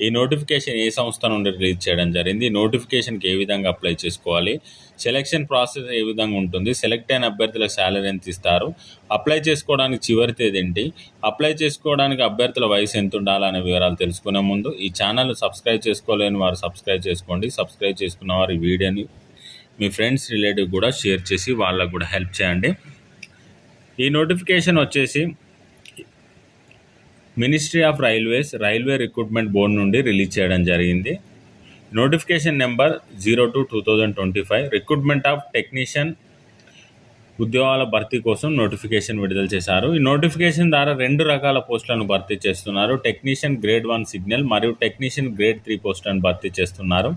ఈ నోటిఫికేషన్ ఏ సంస్థ నుండి రిలీజ్ చేయడం జరిగింది? ఈ నోటిఫికేషన్కి ఏ విధంగా అప్లై చేసుకోవాలి? సెలెక్షన్ ప్రాసెస్ ఏ విధంగా ఉంటుంది? సెలెక్ట్ అయిన అభ్యర్థుల శాలరీ ఎంత ఇస్తారు? అప్లై చేసుకోవడానికి చివరి తేదీ ఏంటి? అప్లై చేసుకోవడానికి అభ్యర్థుల వయసు ఎంత ఉండాలనే వివరాలు తెలుసుకునే ముందు ఈ ఛానల్ సబ్స్క్రైబ్ చేసుకోలేని వారు సబ్స్క్రైబ్ చేసుకోండి. సబ్స్క్రైబ్ చేసుకున్న వారు ఈ వీడియోని మీ ఫ్రెండ్స్ రిలేటివ్ కూడా షేర్ చేసి వాళ్ళకు కూడా హెల్ప్ చేయండి. ఈ నోటిఫికేషన్ వచ్చేసి ministry of railways railway recruitment board నుండి రిలీజ్ చేయడం జరిగింది. Notification number zero two two thousand twenty five. Recruitment of technician ఉద్యోగాల భర్తీ కోసం నోటిఫికేషన్ విడుదల చేశారు. ఈ నోటిఫికేషన్ ద్వారా రెండు రకాల పోస్టులను భర్తీ చేస్తున్నారు. టెక్నీషియన్ గ్రేడ్ వన్ సిగ్నల్ మరియు టెక్నీషియన్ గ్రేడ్ త్రీ పోస్టులను భర్తీ చేస్తున్నారు.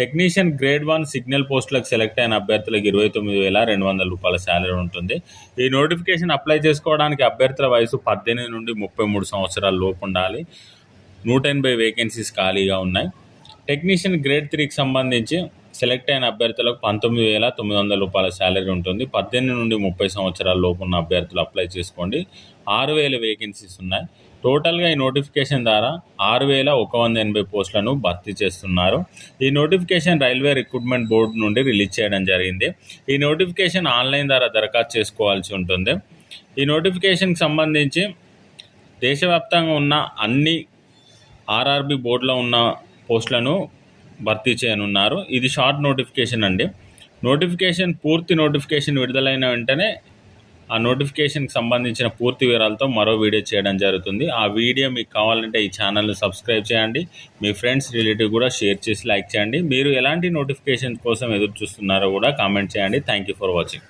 టెక్నీషియన్ గ్రేడ్ వన్ సిగ్నల్ పోస్టులకు సెలెక్ట్ అయిన అభ్యర్థులకు ఇరవై తొమ్మిది వేల రెండు వందల రూపాయల శాలరీ ఉంటుంది. ఈ నోటిఫికేషన్ అప్లై చేసుకోవడానికి అభ్యర్థుల వయసు పద్దెనిమిది నుండి ముప్పై మూడు సంవత్సరాల లోపు ఉండాలి. నూట ఎనభై వేకెన్సీస్ ఖాళీగా ఉన్నాయి. టెక్నీషియన్ గ్రేడ్ త్రీకి సంబంధించి సెలెక్ట్ అయిన అభ్యర్థులకు పంతొమ్మిది వేల తొమ్మిది వందల రూపాయల శాలరీ ఉంటుంది. పద్దెనిమిది నుండి ముప్పై సంవత్సరాల లోపు ఉన్న అభ్యర్థులు అప్లై చేసుకోండి. ఆరు వేల వేకెన్సీస్ ఉన్నాయి. టోటల్గా ఈ నోటిఫికేషన్ ద్వారా ఆరు వేల ఒక వంద ఎనభై పోస్టులను భర్తీ చేస్తున్నారు. ఈ నోటిఫికేషన్ రైల్వే రిక్రూట్మెంట్ బోర్డు నుండి రిలీజ్ చేయడం జరిగింది. ఈ నోటిఫికేషన్ ఆన్లైన్ ద్వారా దరఖాస్తు చేసుకోవాల్సి ఉంటుంది. ఈ నోటిఫికేషన్కి సంబంధించి దేశవ్యాప్తంగా ఉన్న అన్ని ఆర్ఆర్బి బోర్డులో ఉన్న పోస్టులను భర్తీ చేయనున్నారు. ఇది షార్ట్ నోటిఫికేషన్ అండి. నోటిఫికేషన్ పూర్తి నోటిఫికేషన్ విడుదలైన వెంటనే ఆ నోటిఫికేషన్కి సంబంధించిన పూర్తి వివరాలతో మరో వీడియో చేయడం జరుగుతుంది. ఆ వీడియో మీకు కావాలంటే ఈ ఛానల్ని సబ్స్క్రైబ్ చేయండి. మీ ఫ్రెండ్స్ రిలేటివ్ కూడా షేర్ చేసి లైక్ చేయండి. మీరు ఎలాంటి నోటిఫికేషన్ కోసం ఎదురు చూస్తున్నారో కూడా కామెంట్ చేయండి. Thank you for watching